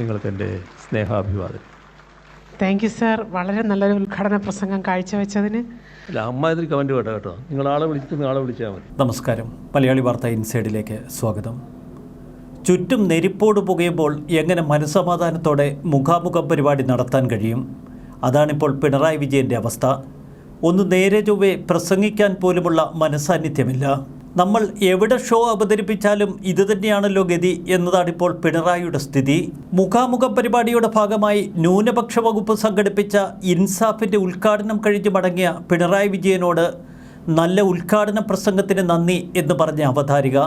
നിങ്ങൾക്ക് എന്റെ സ്നേഹാഭിവാദം thank you sir വളരെ നല്ലൊരു ഉദ്ഘാടന പ്രസംഗം കാഴ്ചവെച്ചതിന്. അല്ല അമ്മ ഇതിൽ കമന്റ് വേണ്ട കേട്ടോ. നിങ്ങൾ ആളെ വിളിക്കുന്ന ആളെ വിളിച്ചാൽ മതി. നമസ്കാരം. മലയാളി വാർത്ത ഇൻസൈഡിലേക്ക് സ്വാഗതം. ചുറ്റും നെരിപ്പോട് പുകയുമ്പോൾ എങ്ങനെ മനസമാധാനത്തോടെ മുഖാമുഖം പരിപാടി നടത്താൻ കഴിയും? അതാണിപ്പോൾ പിണറായി വിജയന്റെ അവസ്ഥ. ഒന്ന് നേരെ ചൊവ്വെ പ്രസംഗിക്കാൻ പോലുമുള്ള മനസാന്നിധ്യമില്ല നമ്മൾ എവിടെ ഷോ അവതരിപ്പിച്ചാലും ഇതുതന്നെയാണല്ലോ ഗതി എന്നതാണ് ഇപ്പോൾ പിണറായിയുടെ സ്ഥിതി. മുഖാമുഖ പരിപാടിയുടെ ഭാഗമായി ന്യൂനപക്ഷ വകുപ്പ് സംഘടിപ്പിച്ച ഇൻസാഫിന്റെ ഉദ്ഘാടനം കഴിഞ്ഞ് മടങ്ങിയ പിണറായി വിജയനോട് നല്ല ഉദ്ഘാടന പ്രസംഗത്തിന് നന്ദി എന്ന് പറഞ്ഞ അവതാരിക.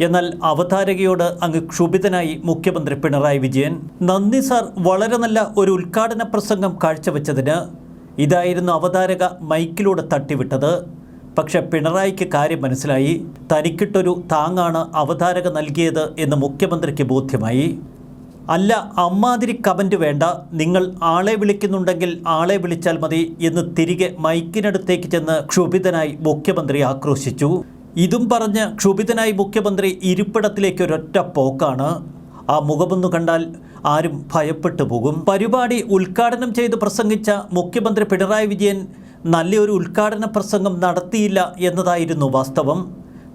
എന്നാൽ അവതാരകയോട് അങ്ങ് ക്ഷുഭിതനായി മുഖ്യമന്ത്രി പിണറായി വിജയൻ. നന്ദി സാർ വളരെ നല്ല ഒരു ഉദ്ഘാടന പ്രസംഗം കാഴ്ചവെച്ചതിന്. ഇതായിരുന്നു അവതാരക മൈക്കിലൂടെ തട്ടിവിട്ടത്. പക്ഷെ പിണറായിക്ക് കാര്യം മനസ്സിലായി. തനിക്കിട്ടൊരു താങ്ങാണ് അവതാരക നൽകിയത് എന്ന് മുഖ്യമന്ത്രിക്ക് ബോധ്യമായി. അല്ല അമ്മാതിരി കമന്റ് വേണ്ട. നിങ്ങൾ ആളെ വിളിക്കുന്നുണ്ടെങ്കിൽ ആളെ വിളിച്ചാൽ മതി എന്ന് തിരികെ മൈക്കിനടുത്തേക്ക് ചെന്ന് ക്ഷുഭിതനായി മുഖ്യമന്ത്രി ആക്രോശിച്ചു. ഇതും പറഞ്ഞ് ക്ഷുഭിതനായി മുഖ്യമന്ത്രി ഇരിപ്പിടത്തിലേക്ക് ഒരൊറ്റ പോക്കാണ്. ആ മുഖമൊന്നു കണ്ടാൽ ആരും ഭയപ്പെട്ടു പോകും. പരിപാടി ഉദ്ഘാടനം ചെയ്ത് പ്രസംഗിച്ച മുഖ്യമന്ത്രി പിണറായി വിജയൻ നല്ലൊരു ഉദ്ഘാടന പ്രസംഗം നടത്തിയില്ല എന്നതായിരുന്നു വാസ്തവം.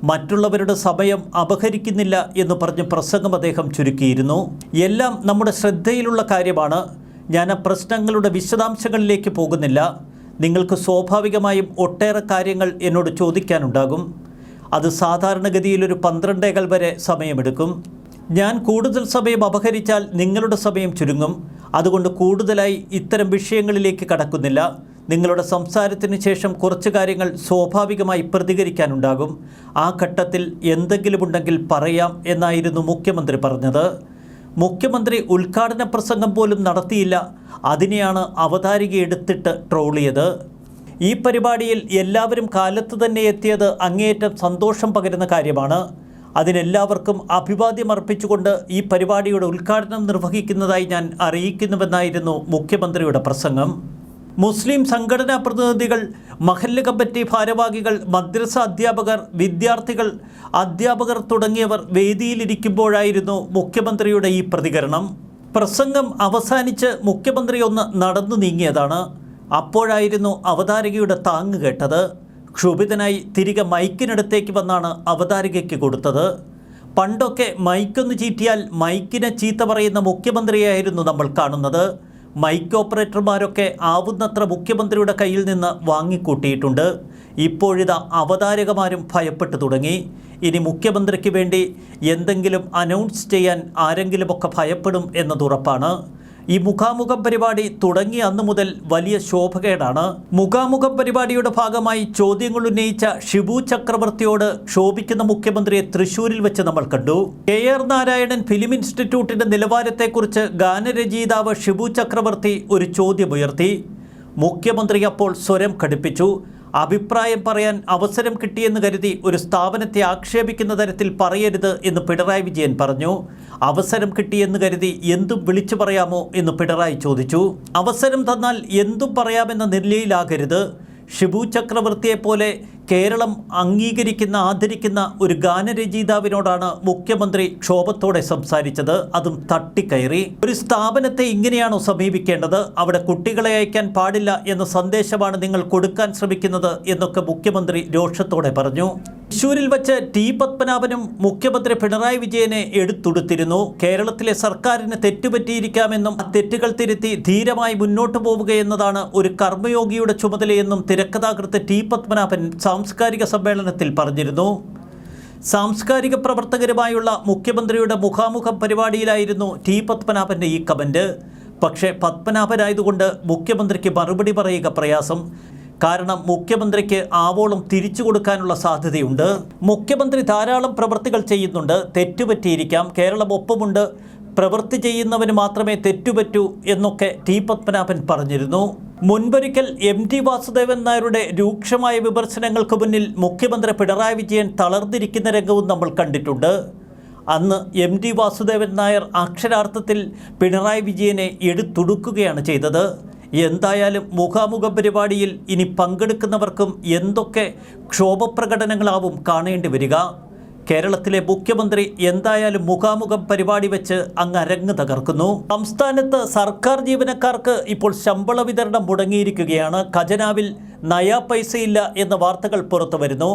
മറ്റുള്ളവരുടെ സമയം അപഹരിക്കുന്നില്ല എന്ന് പറഞ്ഞ് പ്രസംഗം അദ്ദേഹം ചുരുക്കിയിരുന്നു. എല്ലാം നമ്മുടെ ശ്രദ്ധയിലുള്ള കാര്യമാണ്. ഞാൻ ആ പ്രശ്നങ്ങളുടെ വിശദാംശങ്ങളിലേക്ക് പോകുന്നില്ല. നിങ്ങൾക്ക് സ്വാഭാവികമായും ഒട്ടേറെ കാര്യങ്ങൾ എന്നോട് ചോദിക്കാനുണ്ടാകും. അത് സാധാരണഗതിയിൽ ഒരു പന്ത്രണ്ടേകാൽ വരെ സമയമെടുക്കും. ഞാൻ കൂടുതൽ സമയം അപഹരിച്ചാൽ നിങ്ങളുടെ സമയം ചുരുങ്ങും. അതുകൊണ്ട് കൂടുതലായി ഇത്തരം വിഷയങ്ങളിലേക്ക് കടക്കുന്നില്ല. നിങ്ങളുടെ സംസാരത്തിന് ശേഷം കുറച്ച് കാര്യങ്ങൾ സ്വാഭാവികമായി പ്രതികരിക്കാനുണ്ടാകും. ആ ഘട്ടത്തിൽ എന്തെങ്കിലുമുണ്ടെങ്കിൽ പറയാം എന്നായിരുന്നു മുഖ്യമന്ത്രി പറഞ്ഞത്. മുഖ്യമന്ത്രി ഉദ്ഘാടന പ്രസംഗം പോലും നടത്തിയില്ല. അതിനെയാണ് അവതാരിക എടുത്തിട്ട് ട്രോളിയത്. ഈ പരിപാടിയിൽ എല്ലാവരും കാലത്ത് തന്നെ എത്തിയത് അങ്ങേയറ്റം സന്തോഷം പകരുന്ന കാര്യമാണ്. അതിനെല്ലാവർക്കും അഭിവാദ്യം അർപ്പിച്ചുകൊണ്ട് ഈ പരിപാടിയുടെ ഉദ്ഘാടനം നിർവഹിക്കുന്നതായി ഞാൻ അറിയിക്കുന്നുവെന്നായിരുന്നു മുഖ്യമന്ത്രിയുടെ പ്രസംഗം. മുസ്ലിം സംഘടനാ പ്രതിനിധികൾ മഹല്ല് കമ്മിറ്റി ഭാരവാഹികൾ മദ്രസ അധ്യാപകർ വിദ്യാർത്ഥികൾ അധ്യാപകർ തുടങ്ങിയവർ വേദിയിലിരിക്കുമ്പോഴായിരുന്നു മുഖ്യമന്ത്രിയുടെ ഈ പ്രതികരണം. പ്രസംഗം അവസാനിച്ച് മുഖ്യമന്ത്രി ഒന്ന് നടന്നു നീങ്ങിയതാണ്. അപ്പോഴായിരുന്നു അവതാരികയുടെ താങ്ങ് കേട്ടത്. ക്ഷുഭിതനായി തിരികെ മൈക്കിനടുത്തേക്ക് വന്നാണ് അവതാരികയ്ക്ക് കൊടുത്തത്. പണ്ടൊക്കെ മൈക്കൊന്ന് ചീറ്റിയാൽ മൈക്കിനെ ചീത്ത പറയുന്ന മുഖ്യമന്ത്രിയായിരുന്നു നമ്മൾ കാണുന്നത്. മൈക്ക് ഓപ്പറേറ്റർമാരൊക്കെ ആവുന്നത്ര മുഖ്യമന്ത്രിയുടെ കയ്യിൽ നിന്ന് വാങ്ങിക്കൂട്ടിയിട്ടുണ്ട്. ഇപ്പോഴിതാ അവതാരകമാരും ഭയപ്പെട്ടു തുടങ്ങി. ഇനി മുഖ്യമന്ത്രിക്ക് വേണ്ടി എന്തെങ്കിലും അനൗൺസ് ചെയ്യാൻ ആരെങ്കിലുമൊക്കെ ഭയപ്പെടും എന്നതുറപ്പാണ് ഈ മുഖാമുഖം പരിപാടി തുടങ്ങി അന്നു മുതൽ വലിയ ശോഭകേടാണ്. മുഖാമുഖം പരിപാടിയുടെ ഭാഗമായി ചോദ്യങ്ങൾ ഉന്നയിച്ച ഷിബു ചക്രവർത്തിയോട് ക്ഷോഭിക്കുന്ന മുഖ്യമന്ത്രിയെ തൃശൂരിൽ വെച്ച് നമ്മൾ കണ്ടു. കെ ആർ നാരായണൻ ഫിലിം ഇൻസ്റ്റിറ്റ്യൂട്ടിന്റെ നിലവാരത്തെക്കുറിച്ച് ഗാനരചയിതാവ് ഷിബു ചക്രവർത്തി ഒരു ചോദ്യമുയർത്തി മുഖ്യമന്ത്രി അപ്പോൾ സ്വരം ഘടിപ്പിച്ചു. അഭിപ്രായം പറയാൻ അവസരം കിട്ടിയെന്ന് കരുതി ഒരു സ്ഥാപനത്തെ ആക്ഷേപിക്കുന്ന തരത്തിൽ പറയരുത് എന്ന് പിണറായി വിജയൻ പറഞ്ഞു. അവസരം കിട്ടിയെന്ന് കരുതി എന്തും വിളിച്ചു പറയാമോ എന്ന് പിണറായി ചോദിച്ചു. അവസരം തന്നാൽ എന്തും പറയാമെന്ന നിലയിലാകരുത്. ഷിബു ചക്രവർത്തിയെ പോലെ കേരളം അംഗീകരിക്കുന്ന ആദരിക്കുന്ന ഒരു ഗാനരചയിതാവിനോടാണ് മുഖ്യമന്ത്രി ക്ഷോഭത്തോടെ സംസാരിച്ചത്. അതും തട്ടിക്കയറി. ഒരു സ്ഥാപനത്തെ ഇങ്ങനെയാണോ സമീപിക്കേണ്ടത്? അവിടെ കുട്ടികളെ അയക്കാൻ പാടില്ല എന്ന സന്ദേശമാണ് നിങ്ങൾ കൊടുക്കാൻ ശ്രമിക്കുന്നത് എന്നൊക്കെ മുഖ്യമന്ത്രി രോഷത്തോടെ പറഞ്ഞു. തൃശൂരിൽ വച്ച് ടി പത്മനാഭനും മുഖ്യമന്ത്രി പിണറായി വിജയനെ എടുത്തുടുത്തിരുന്നു. കേരളത്തിലെ സർക്കാരിന് തെറ്റുപറ്റിയിരിക്കാമെന്നും തെറ്റുകൾ തിരുത്തി ധീരമായി മുന്നോട്ടു പോവുകയെന്നതാണ് ഒരു കർമ്മയോഗിയുടെ ചുമതലയെന്നും തിരക്കഥാകൃത്ത് ടി പത്മനാഭൻ സാംസ്കാരിക സമ്മേളനത്തിൽ പറഞ്ഞിരുന്നു. സാംസ്കാരിക പ്രവർത്തകരുമായുള്ള മുഖ്യമന്ത്രിയുടെ മുഖാമുഖം പരിപാടിയിലായിരുന്നു ടി പത്മനാഭന്റെ ഈ കമന്റ് പക്ഷേ പത്മനാഭനായതുകൊണ്ട് മുഖ്യമന്ത്രിക്ക് മറുപടി പറയുക പ്രയാസം. കാരണം മുഖ്യമന്ത്രിക്ക് ആവോളം തിരിച്ചു കൊടുക്കാനുള്ള സാധ്യതയുണ്ട്. മുഖ്യമന്ത്രി ധാരാളം പ്രവൃത്തികൾ ചെയ്യുന്നുണ്ട്. തെറ്റുപറ്റിയിരിക്കാം. കേരളം ഒപ്പമുണ്ട്. പ്രവൃത്തി ചെയ്യുന്നവന് മാത്രമേ തെറ്റുപറ്റൂ എന്നൊക്കെ ടി. പത്മനാഭൻ പറഞ്ഞിരുന്നു. മുൻപൊരിക്കൽ എം. ടി. വാസുദേവൻ നായരുടെ രൂക്ഷമായ വിമർശനങ്ങൾക്ക് മുന്നിൽ മുഖ്യമന്ത്രി പിണറായി വിജയൻ തളർന്നിരിക്കുന്ന രംഗവും നമ്മൾ കണ്ടിട്ടുണ്ട്. അന്ന് എം. ടി. വാസുദേവൻ നായർ അക്ഷരാർത്ഥത്തിൽ പിണറായി വിജയനെ എടുത്തുടുക്കുകയാണ് ചെയ്തത്. എന്തായാലും മുഖാമുഖ പരിപാടിയിൽ ഇനി പങ്കെടുക്കുന്നവർക്കും എന്തൊക്കെ ക്ഷോഭപ്രകടനങ്ങളാവും കാണേണ്ടി വരിക? കേരളത്തിലെ മുഖ്യമന്ത്രി എന്തായാലും മുഖാമുഖം പരിപാടി വെച്ച് അങ്ങ് അരങ്ങ് തകർക്കുന്നു. സംസ്ഥാനത്ത് സർക്കാർ ജീവനക്കാർക്ക് ഇപ്പോൾ ശമ്പള വിതരണം മുടങ്ങിയിരിക്കുകയാണ്. ഖജനാവിൽ നയാ പൈസയില്ല എന്ന വാർത്തകൾ പുറത്തു വരുന്നു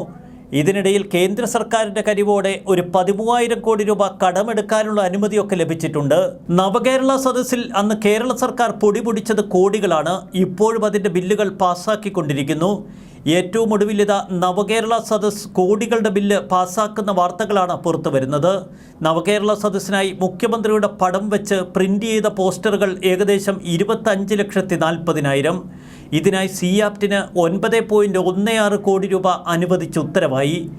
ഇതിനിടയിൽ കേന്ദ്ര സർക്കാരിന്റെ കരിവോടെ ഒരു പതിമൂവായിരം കോടി രൂപ കടമെടുക്കാനുള്ള അനുമതിയൊക്കെ ലഭിച്ചിട്ടുണ്ട്. നവകേരള സദസ്സിൽ അന്ന് കേരള സർക്കാർ പൊടിപൊടിച്ചത് കോടികളാണ്. ഇപ്പോഴും അതിന്റെ ബില്ലുകൾ പാസ്സാക്കിക്കൊണ്ടിരിക്കുന്നു ഏറ്റവും ഒടുവിൽ ഇതാ നവകേരള സദസ് കോടികളുടെ ബില്ല് പാസ്സാക്കുന്ന വാർത്തകളാണ് പുറത്തു വരുന്നത്. നവകേരള സദസ്സിനായി മുഖ്യമന്ത്രിയുടെ പടം വെച്ച് പ്രിന്റ് ചെയ്ത പോസ്റ്ററുകൾ ഏകദേശം ഇരുപത്തഞ്ച് ലക്ഷത്തി നാൽപ്പതിനായിരം. ഇതിനായി സി ആപ്റ്റിന് ഒൻപത് പോയിന്റ് ഒന്ന് ആറ് കോടി രൂപ അനുവദിച്ച് ഉത്തരവായി.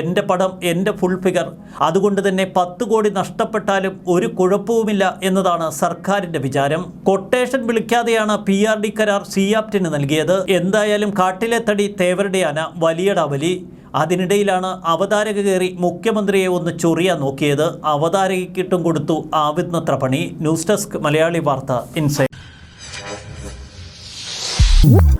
എന്റെ പടം എന്റെ ഫുൾ ഫിഗർ അതുകൊണ്ട് തന്നെ പത്ത് കോടി നഷ്ടപ്പെട്ടാലും ഒരു കുഴപ്പവുമില്ല എന്നതാണ് സർക്കാരിന്റെ വിചാരം. കൊട്ടേഷൻ വിളിക്കാതെയാണ് പി ആർ ഡി കരാർ സി ആപ്റ്റിന് നൽകിയത്. എന്തായാലും കാട്ടിലെ തടി തേവരുടെ വലിയടാവലി. അതിനിടയിലാണ് അവതാരക കയറി മുഖ്യമന്ത്രിയെ ഒന്ന് ചൊറിയാൻ നോക്കിയത്. അവതാരകയ്ക്കിട്ടും കൊടുത്തു ആവിദ്നത്ര പണി. ന്യൂസ് ഡെസ്ക് മലയാളി വാർത്ത Woo!